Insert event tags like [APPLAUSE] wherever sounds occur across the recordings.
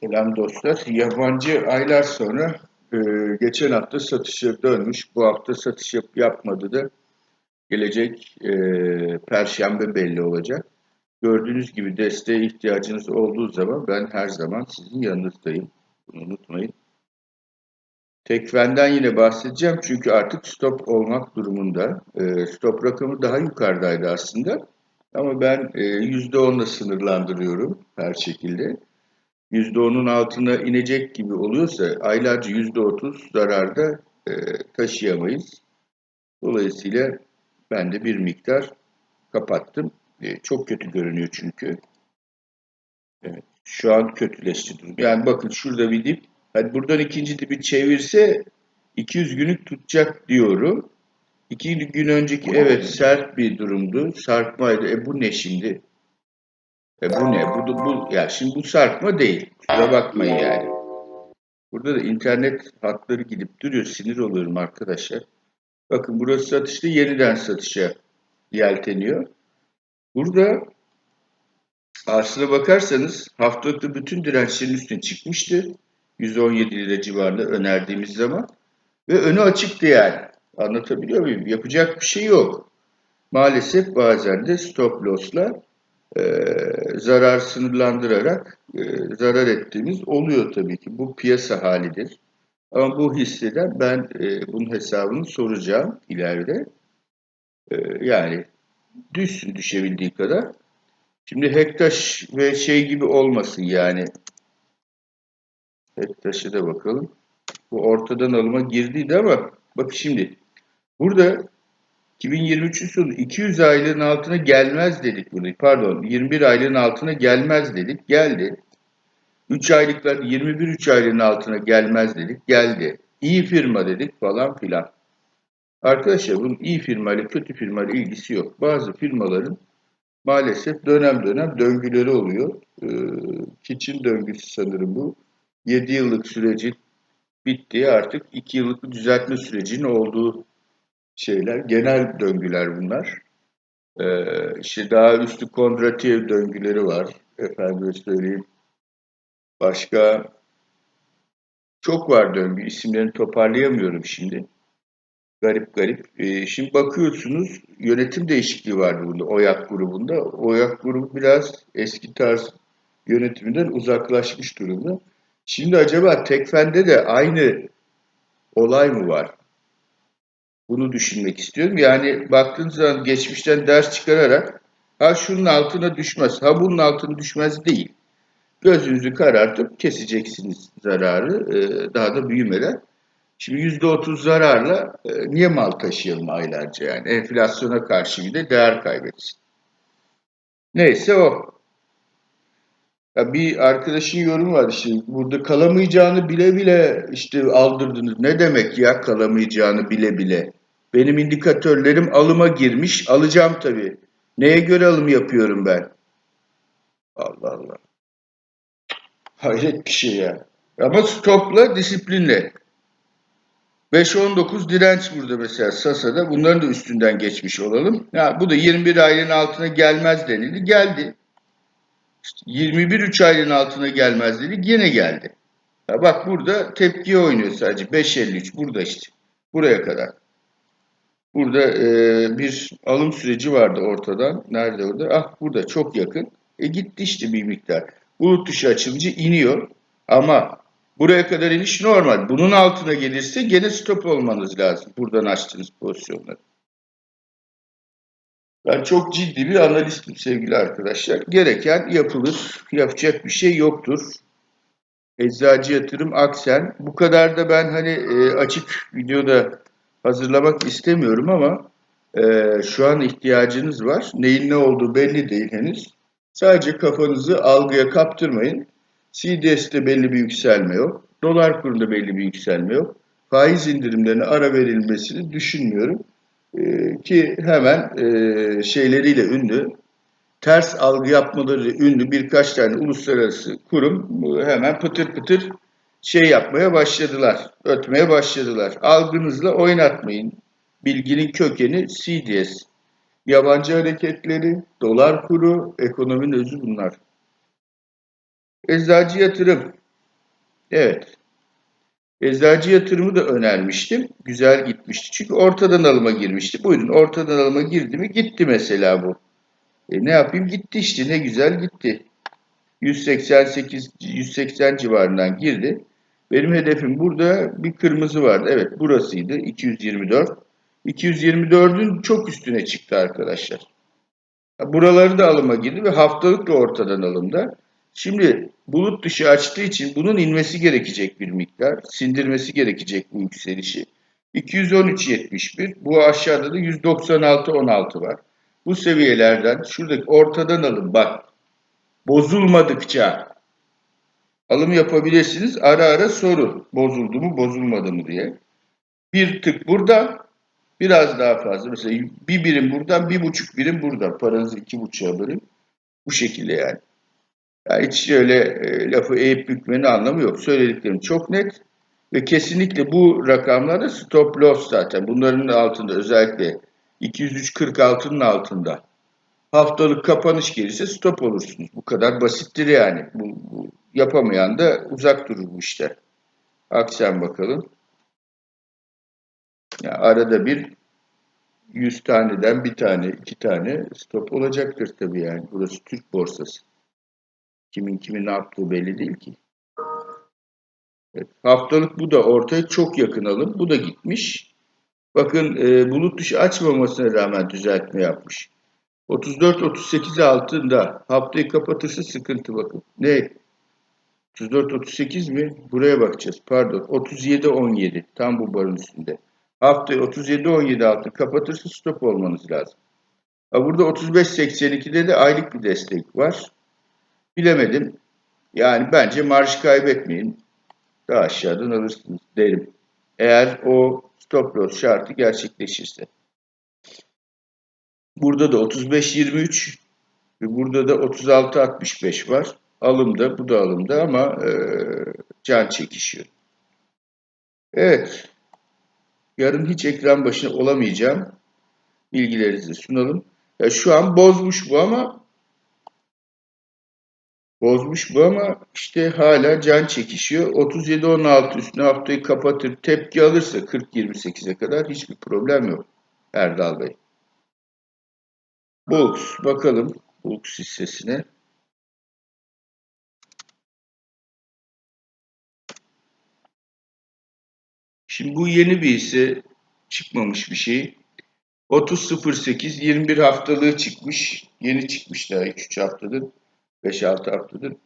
Selam dostlar. Yabancı aylar sonra e, geçen hafta satışa dönmüş. Bu hafta satış yap, yapmadı da gelecek e, Perşembe belli olacak. Gördüğünüz gibi desteğe ihtiyacınız olduğu zaman ben her zaman sizin yanınızdayım. Bunu unutmayın. Tekfenden yine bahsedeceğim çünkü artık stop olmak durumunda. E, stop rakamı daha yukarıdaydı aslında. Ama ben e, %10'la sınırlandırıyorum her şekilde. %10'un altına inecek gibi oluyorsa aylarca %30 zararda e, taşıyamayız. Dolayısıyla ben de bir miktar kapattım. E, çok kötü görünüyor çünkü. Evet, şu an kötüleşti durum. Yani bakın şurada bir dip. Hadi buradan ikinci dibi çevirse 200 günlük tutacak diyorum. İki gün önceki evet sert bir durumdu. Sarkmaydı. E bu ne şimdi? E bu ne? Bu, bu ya şimdi bu sarkma değil. Kusura bakmayın yani. Burada da internet hatları gidip duruyor. Sinir oluyorum arkadaşlar. Bakın burası satışta yeniden satışa yelteniyor. Burada aslına bakarsanız haftalıkta bütün dirençlerin üstüne çıkmıştı. 117 lira civarında önerdiğimiz zaman. Ve önü açıktı yani. Anlatabiliyor muyum? Yapacak bir şey yok. Maalesef bazen de stop loss'la e, zarar sınırlandırarak e, zarar ettiğimiz oluyor tabii ki. Bu piyasa halidir. Ama bu hisseden ben e, bunun hesabını soracağım ileride. E, yani düşsün düşebildiği kadar. Şimdi Hektaş ve şey gibi olmasın yani. Hektaş'a da bakalım. Bu ortadan alıma girdiydi ama bak şimdi burada 2023'ün sonu 200 aylığın altına gelmez dedik bunu. Pardon 21 aylığın altına gelmez dedik. Geldi. 3 aylıklar 21 3 aylığın altına gelmez dedik. Geldi. İyi firma dedik falan filan. Arkadaşlar bunun iyi firma ile kötü firma ile ilgisi yok. Bazı firmaların maalesef dönem dönem döngüleri oluyor. Ee, Kitchen döngüsü sanırım bu. 7 yıllık süreci bitti. Artık 2 yıllık düzeltme sürecinin olduğu şeyler. Genel döngüler bunlar. Ee, işte daha üstü Kondratiev döngüleri var. Efendim söyleyeyim. Başka çok var döngü. İsimlerini toparlayamıyorum şimdi. Garip garip. Ee, şimdi bakıyorsunuz yönetim değişikliği vardı bunda. OYAK grubunda. OYAK grubu biraz eski tarz yönetiminden uzaklaşmış durumda. Şimdi acaba Tekfen'de de aynı olay mı var? Bunu düşünmek istiyorum. Yani baktığınız zaman geçmişten ders çıkararak ha şunun altına düşmez, ha bunun altına düşmez değil. Gözünüzü karartıp keseceksiniz zararı daha da büyümeden. Şimdi %30 zararla niye mal taşıyalım aylarca yani? Enflasyona karşı bir de değer kaybetsin. Neyse o. Ya bir arkadaşın yorumu var işte burada kalamayacağını bile bile işte aldırdınız. Ne demek ya kalamayacağını bile bile? Benim indikatörlerim alıma girmiş. Alacağım tabii. Neye göre alım yapıyorum ben? Allah Allah. Hayret bir şey ya. Ama stopla, disiplinle. 5-19 direnç burada mesela Sasa'da. Bunların da üstünden geçmiş olalım. Ya bu da 21 aylığın altına gelmez denildi. Geldi. İşte 21 3 aylığın altına gelmez dedi. Yine geldi. Ya bak burada tepkiye oynuyor sadece. 5.53 burada işte. Buraya kadar. Burada e, bir alım süreci vardı ortadan. Nerede orada? Ah burada çok yakın. E gitti işte bir miktar. Bulut dışı açılınca iniyor. Ama buraya kadar iniş normal. Bunun altına gelirse gene stop olmanız lazım. Buradan açtığınız pozisyonları. Ben çok ciddi bir analistim sevgili arkadaşlar. Gereken yapılır. Yapacak bir şey yoktur. Eczacı yatırım aksen. Bu kadar da ben hani e, açık videoda hazırlamak istemiyorum ama e, şu an ihtiyacınız var. Neyin ne olduğu belli değil henüz. Sadece kafanızı algıya kaptırmayın. CDS'te belli bir yükselme yok. Dolar kurunda belli bir yükselme yok. Faiz indirimlerine ara verilmesini düşünmüyorum. Ee, ki hemen e, şeyleriyle ünlü, ters algı yapmaları ünlü birkaç tane uluslararası kurum hemen pıtır pıtır şey yapmaya başladılar, ötmeye başladılar. Algınızla oynatmayın. Bilginin kökeni CDS. Yabancı hareketleri, dolar kuru, ekonominin özü bunlar. Eczacı yatırım. Evet. Eczacı yatırımı da önermiştim. Güzel gitmişti. Çünkü ortadan alıma girmişti. Buyurun ortadan alıma girdi mi? Gitti mesela bu. E, ne yapayım? Gitti işte. Ne güzel gitti. 188 180 civarından girdi. Benim hedefim burada bir kırmızı vardı. Evet burasıydı 224. 224'ün çok üstüne çıktı arkadaşlar. Buraları da alıma girdi ve haftalık da ortadan alımda. Şimdi bulut dışı açtığı için bunun inmesi gerekecek bir miktar. Sindirmesi gerekecek bu yükselişi. 213.71 bu aşağıda da 196.16 var. Bu seviyelerden şuradaki ortadan alın bak bozulmadıkça alım yapabilirsiniz. Ara ara sorun bozuldu mu bozulmadı mı diye. Bir tık burada biraz daha fazla. Mesela bir birim buradan bir buçuk birim buradan. Paranızı iki buçuğa bölün. Bu şekilde yani. Yani hiç öyle e, lafı eğip bükmenin anlamı yok. Söylediklerim çok net ve kesinlikle bu rakamlarda stop loss zaten. Bunların altında özellikle 203.46'nın altında haftalık kapanış gelirse stop olursunuz. Bu kadar basittir yani. Bu, bu yapamayan da uzak durur bu işte. Akşam bakalım. Yani arada bir 100 taneden bir tane, iki tane stop olacaktır tabii yani. Burası Türk borsası. Kimin kimin ne yaptığı belli değil ki. Evet, haftalık bu da ortaya çok yakın alım. Bu da gitmiş. Bakın e, bulut dışı açmamasına rağmen düzeltme yapmış. 34-38 altında haftayı kapatırsa sıkıntı bakın. Ne? 34-38 mi? Buraya bakacağız. Pardon. 37-17. Tam bu barın üstünde. Haftayı 37-17 altı kapatırsa stop olmanız lazım. Burada 35-82'de de aylık bir destek var. Bilemedim. Yani bence marj kaybetmeyin. Daha aşağıdan alırsınız derim. Eğer o stop loss şartı gerçekleşirse. Burada da 35-23 ve burada da 36-65 var. Alımda, bu da alımda ama e, can çekişiyor. Evet. Yarın hiç ekran başına olamayacağım. Bilgilerinizi sunalım. Ya şu an bozmuş bu ama bozmuş bu ama işte hala can çekişiyor. 37-16 üstüne haftayı kapatır tepki alırsa 40-28'e kadar hiçbir problem yok Erdal Bey. Bulks bakalım Bulks hissesine. Şimdi bu yeni bir hisse çıkmamış bir şey. 30.08 21 haftalığı çıkmış. Yeni çıkmış daha 2-3 haftadır. 5-6 haftadır.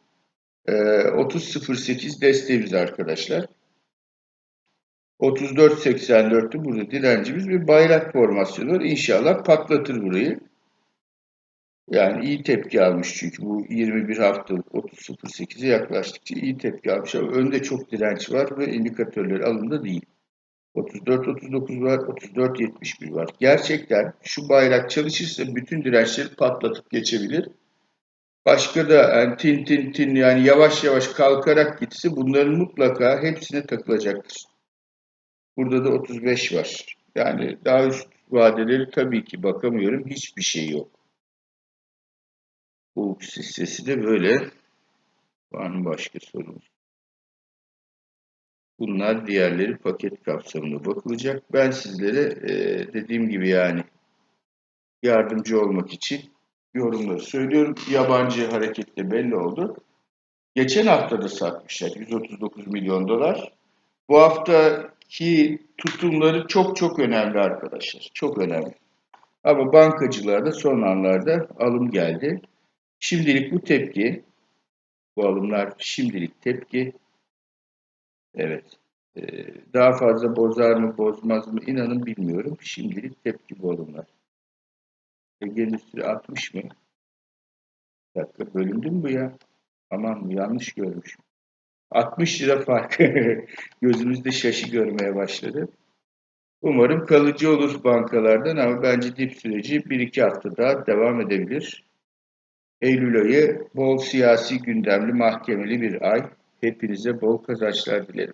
Ee, 30.08 desteğimiz arkadaşlar. 34.84'tü burada direncimiz bir bayrak formasyonu. İnşallah patlatır burayı. Yani iyi tepki almış çünkü bu 21 haftalık 30.08'e yaklaştıkça iyi tepki almış ama önde çok direnç var ve indikatörleri alımda değil. 34-39 var, 34-71 var. Gerçekten şu bayrak çalışırsa bütün dirençleri patlatıp geçebilir. Başka da yani tin tin tin yani yavaş yavaş kalkarak gitse bunların mutlaka hepsine takılacaktır. Burada da 35 var. Yani daha üst vadeleri tabii ki bakamıyorum. Hiçbir şey yok. Bu hissesi de böyle. Var mı başka sorunuz? Bunlar diğerleri paket kapsamında bakılacak. Ben sizlere e, dediğim gibi yani yardımcı olmak için yorumları söylüyorum. Yabancı harekette belli oldu. Geçen hafta da satmışlar 139 milyon dolar. Bu haftaki tutumları çok çok önemli arkadaşlar. Çok önemli. Ama bankacılarda son anlarda alım geldi. Şimdilik bu tepki, bu alımlar şimdilik tepki. Evet. Ee, daha fazla bozar mı bozmaz mı inanın bilmiyorum. Şimdilik tepki bu alımlar. Ege Endüstri 60 mı? Bir dakika bölündü mü bu ya? Aman yanlış görmüşüm. 60 lira fark. [LAUGHS] Gözümüzde şaşı görmeye başladı. Umarım kalıcı olur bankalardan ama bence dip süreci 1-2 hafta daha devam edebilir. Eylül ayı bol siyasi gündemli mahkemeli bir ay. Hepinize bol kazançlar dilerim.